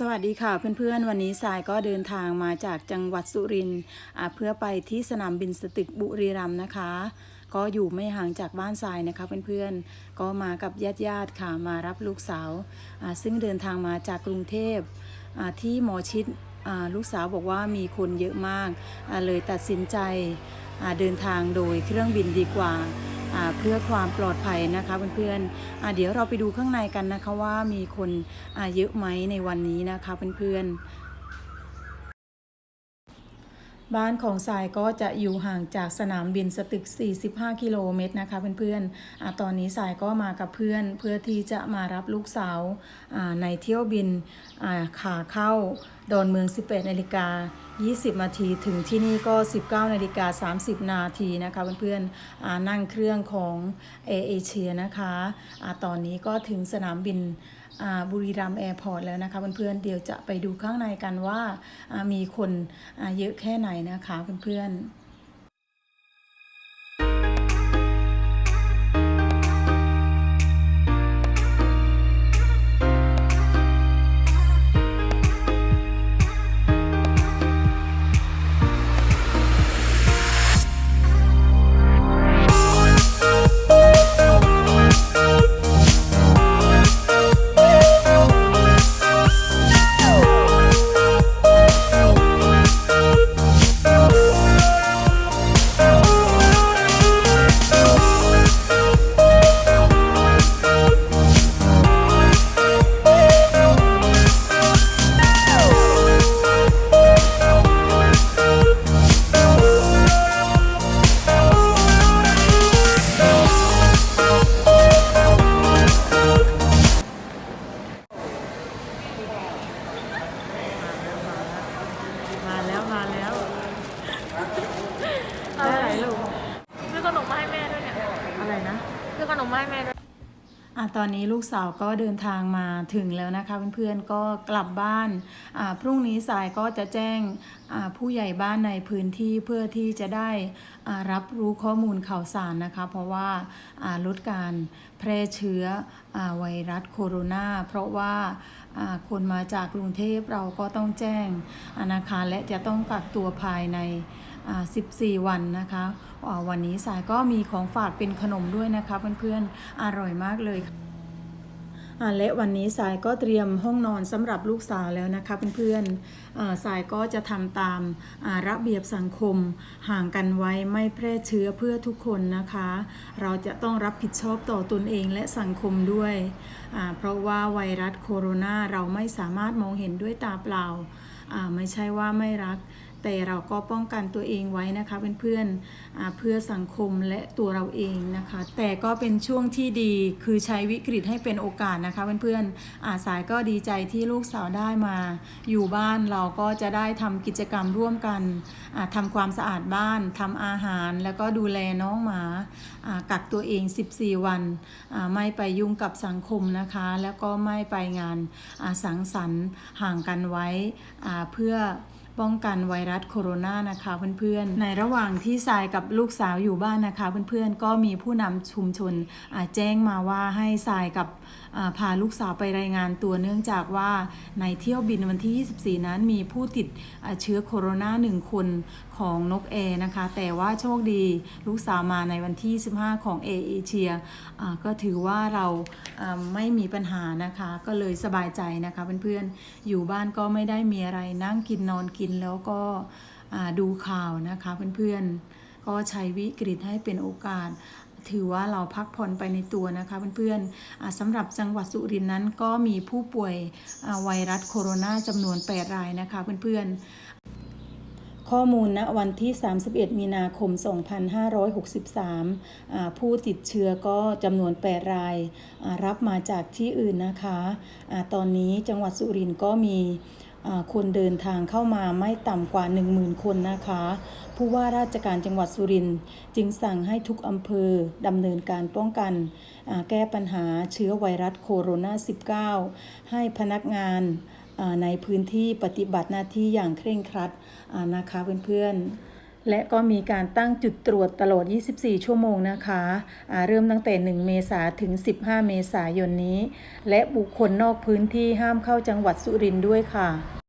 สวัสดีค่ะเพื่อนๆ วันนี้สายก็เดินทางมาจากจังหวัดสุรินทร์เพื่อไปที่สนามบินสตึกบุรีรัมย์นะคะ ก็อยู่ไม่ห่างจากบ้านสายนะคะเพื่อนๆก็มากับญาติๆค่ะมารับลูกสาวซึ่งเดินทางมาจากกรุงเทพที่หมอชิดลูกสาวบอกว่ามีคนเยอะมากเลยตัดสินใจเดินทางโดยเครื่องบินดีกว่า เพื่อความปลอดภัยนะคะเพื่อนๆเดี๋ยวเราไปดูข้างในกันนะคะว่ามีคนเยอะไหมในวันนี้นะคะเพื่อนๆ บ้านของสายก็จะอยู่ห่างจากสนามบินสตึก 45 กิโลเมตรนะคะเพื่อนๆอตอนนี้สายก็มากับเพื่อน เพื่อที่จะมารับลูกสาวในเที่ยวบินขาเข้าดอนเมือง 18 นาฬิกา 20 นาที ถึงที่นี่ก็ 19 นาฬิกา 30 นาทีนะคะเพื่อนๆนั่งเครื่องของเอเอเชียนะคะอ่าตอนนี้ก็ถึงสนามบิน บุรีรัมย์แอร์พอร์ตแล้วนะคะเพื่อนๆเดี๋ยวจะไปดูข้างในกันว่ามีคนเยอะแค่ไหนนะคะเพื่อนๆาแล้วมาแล้วได้ไหนลูกซื้อขนมมาให้แม่ด้วยเนี่ย อะไรนะ ซื้อขนมมาให้แม่ด้วย อะตอนนี้ลูกสาวก็เดินทางมาถึงแล้วนะคะเพื่อนๆก็กลับบ้านพรุ่งนี้สายก็จะแจ้งผู้ใหญ่บ้านในพื้นที่เพื่อที่จะได้รับรู้ข้อมูลข่าวสารนะคะ เพราะว่าลดการแพร่เชื้ออไวรัสโคโรนาเพราะว่าคนมาจากกรุงเทพเราก็ต้องแจ้งอ่านะคะและจะต้องกักตัวภายใน 14 วันนะคะวันนี้สายก็มีของฝากเป็นขนมด้วยนะคะเพื่อนๆอร่อยมากเลยและวันนี้สายก็เตรียมห้องนอนสำหรับลูกสาวแล้วนะคะเพื่อนๆสายก็จะทำตามาระเบียบสังคมห่างกันไว้ไม่แพร่เชื้อเพื่อทุกคนนะคะ เราจะต้องรับผิดชอบต่อตนเองและสังคมด้วย เพราะว่าไวรัสโคโรนาเราไม่สามารถมองเห็นด้วยตาเปล่า ไม่ใช่ว่าไม่รักแต่เราก็ป้องกันตัวเองไว้นะคะเพื่อนๆอ่าเพื่อสังคมและตัวเราเองนะคะ แต่ก็เป็นช่วงที่ดีคือใช้วิกฤตให้เป็นโอกาสนะคะเพื่อนๆอาสายก็ดีใจที่ลูกสาวได้มา อยู่บ้านเราก็จะได้ทำกิจกรรมร่วมกันอ่าทำความสะอาดบ้านทำอาหารแล้วก็ดูแลน้องหมากักตัวเอง 14 วันไม่ไปยุ่งกับสังคมนะคะ แล้วก็ไม่ไปงานาสังสรรค์ห่างกันไว้เพื่อ ป้องกันไวรัสโคโรนานะคะเพื่อนๆ ในระหว่างที่ทรายกับลูกสาวอยู่บ้านนะคะเพื่อนๆ ก็มีผู้นำชุมชนแจ้งมาว่าให้ทรายกับพาลูกสาวไปรายงานตัวเนื่องจากว่าในเที่ยวบินวันที่ 24 นั้นมีผู้ติดเชื้อโคโรนาหนึ่งคนของนกแอร์นะคะ แต่ว่าโชคดีลูกสาวมาในวันที่ 15 ของเอเอเชียก็ถือว่าเราไม่มีปัญหานะคะ ก็เลยสบายใจนะคะเพื่อนๆ อยู่บ้านก็ไม่ได้มีอะไรนั่งกินนอนกินแล้วก็ดูข่าวนะคะเพื่อนๆ ก็ใช้วิกฤตให้เป็นโอกาส ถือว่าเราพักผ่อนไปในตัวนะคะเพื่อนๆสำหรับจังหวัดสุรินทร์นั้นก็มีผู้ป่วยไวรัสโคโรนาจำนวน 8 รายนะคะเพื่อนๆ ข้อมูลณวันที่ 31 มีนาคม 2563อ่าผู้ติดเชื้อก็จำนวน 8 รายารับมาจากที่อื่นนะคะ ตอนนี้จังหวัดสุรินทร์ก็มี คนเดินทางเข้ามาไม่ต่ำกว่า 10,000 คนนะคะ ผู้ว่าราชการจังหวัดสุรินทร์จึงสั่งให้ทุกอำเภอดำเนินการป้องกัน แก้ปัญหาเชื้อไวรัสโคโรนา 19 ให้พนักงานในพื้นที่ปฏิบัติหน้าที่อย่างเคร่งครัดนะคะเพื่อนๆ และก็มีการตั้งจุดตรวจตลอด 24 ชั่วโมงนะคะะเริ่มตั้งแต่ 1 เมษาถึง 15 เมษายนนี้ และบุคคลนอกพื้นที่ห้ามเข้าจังหวัดสุรินทร์ด้วยค่ะ